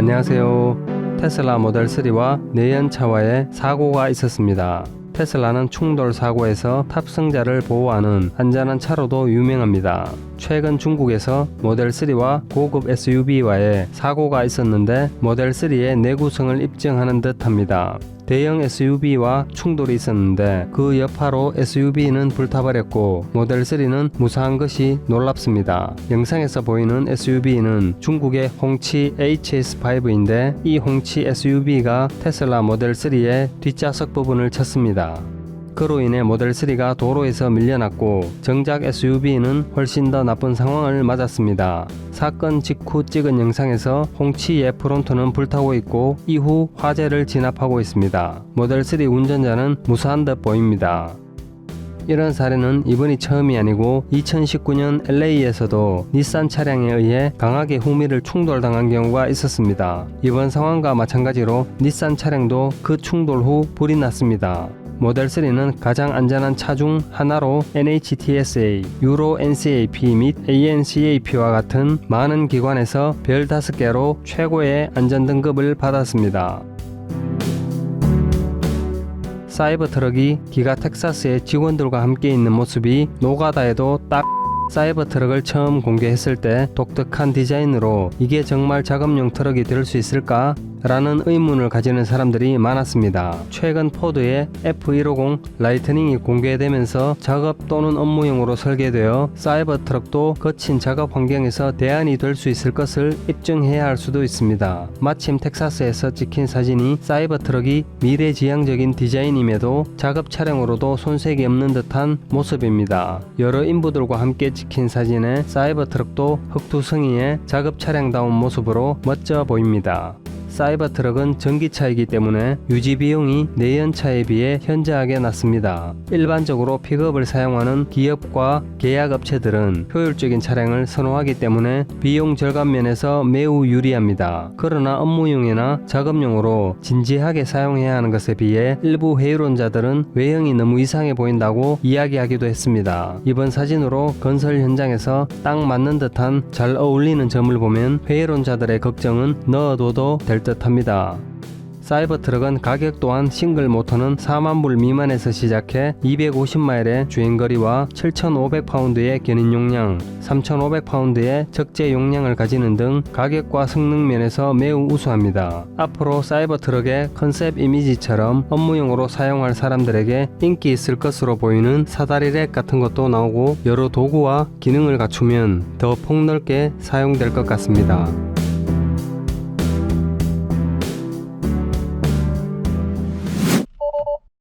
안녕하세요. 테슬라 모델 3와 내연차와의 사고가 있었습니다. 테슬라는 충돌 사고에서 탑승자를 보호하는 안전한 차로도 유명합니다. 최근 중국에서 모델 3와 고급 SUV와의 사고가 있었는데 모델 3의 내구성을 입증하는 듯 합니다. 대형 SUV와 충돌이 있었는데 그 여파로 SUV는 불타버렸고 모델 3는 무사한 것이 놀랍습니다. 영상에서 보이는 SUV는 중국의 홍치 HS5인데 이 홍치 SUV가 테슬라 모델 3의 뒷좌석 부분을 쳤습니다. 그로 인해 모델 3가 도로에서 밀려났고 정작 SUV는 훨씬 더 나쁜 상황을 맞았습니다. 사건 직후 찍은 영상에서 홍치의 프론트는 불타고 있고 이후 화재를 진압하고 있습니다. 모델 3 운전자는 무사한 듯 보입니다. 이런 사례는 이번이 처음이 아니고 2019년 LA에서도 닛산 차량에 의해 강하게 후미를 충돌당한 경우가 있었습니다. 이번 상황과 마찬가지로 닛산 차량도 그 충돌 후 불이 났습니다. 모델 3는 가장 안전한 차 중 하나로 NHTSA, 유로 NCAP 및 ANCAP와 같은 많은 기관에서 별 5개로 최고의 안전 등급을 받았습니다. 사이버 트럭이 기가 텍사스의 직원들과 함께 있는 모습이 노가다에도 딱 사이버 트럭을 처음 공개했을 때 독특한 디자인으로 이게 정말 작업용 트럭이 될 수 있을까? 라는 의문을 가지는 사람들이 많았습니다. 최근 포드의 F150 라이트닝이 공개되면서 작업 또는 업무용으로 설계되어 사이버 트럭도 거친 작업 환경에서 대안이 될 수 있을 것을 입증해야 할 수도 있습니다. 마침 텍사스에서 찍힌 사진이 사이버 트럭이 미래지향적인 디자인임에도 작업 차량으로도 손색이 없는 듯한 모습입니다. 여러 인부들과 함께 찍힌 사진에 사이버 트럭도 흑투성이의 작업 차량다운 모습으로 멋져 보입니다. 사이버 트럭은 전기차이기 때문에 유지 비용이 내연차에 비해 현저하게 낮습니다. 일반적으로 픽업을 사용하는 기업과 계약 업체들은 효율적인 차량을 선호하기 때문에 비용 절감 면에서 매우 유리합니다. 그러나 업무용이나 작업용으로 진지하게 사용해야 하는 것에 비해 일부 회의론자들은 외형이 너무 이상해 보인다고 이야기하기도 했습니다. 이번 사진으로 건설 현장에서 딱 맞는 듯한 잘 어울리는 점을 보면 회의론자들의 걱정은 넣어둬도 될 듯합니다. 사이버 트럭은 가격 또한 싱글 모터는 4만 불 미만에서 시작해 250마일의 주행거리와 7,500파운드의 견인 용량, 3,500파운드의 적재 용량을 가지는 등 가격과 성능 면에서 매우 우수합니다. 앞으로 사이버 트럭의 컨셉 이미지처럼 업무용으로 사용할 사람들에게 인기 있을 것으로 보이는 사다리 렉 같은 것도 나오고 여러 도구와 기능을 갖추면 더 폭넓게 사용될 것 같습니다.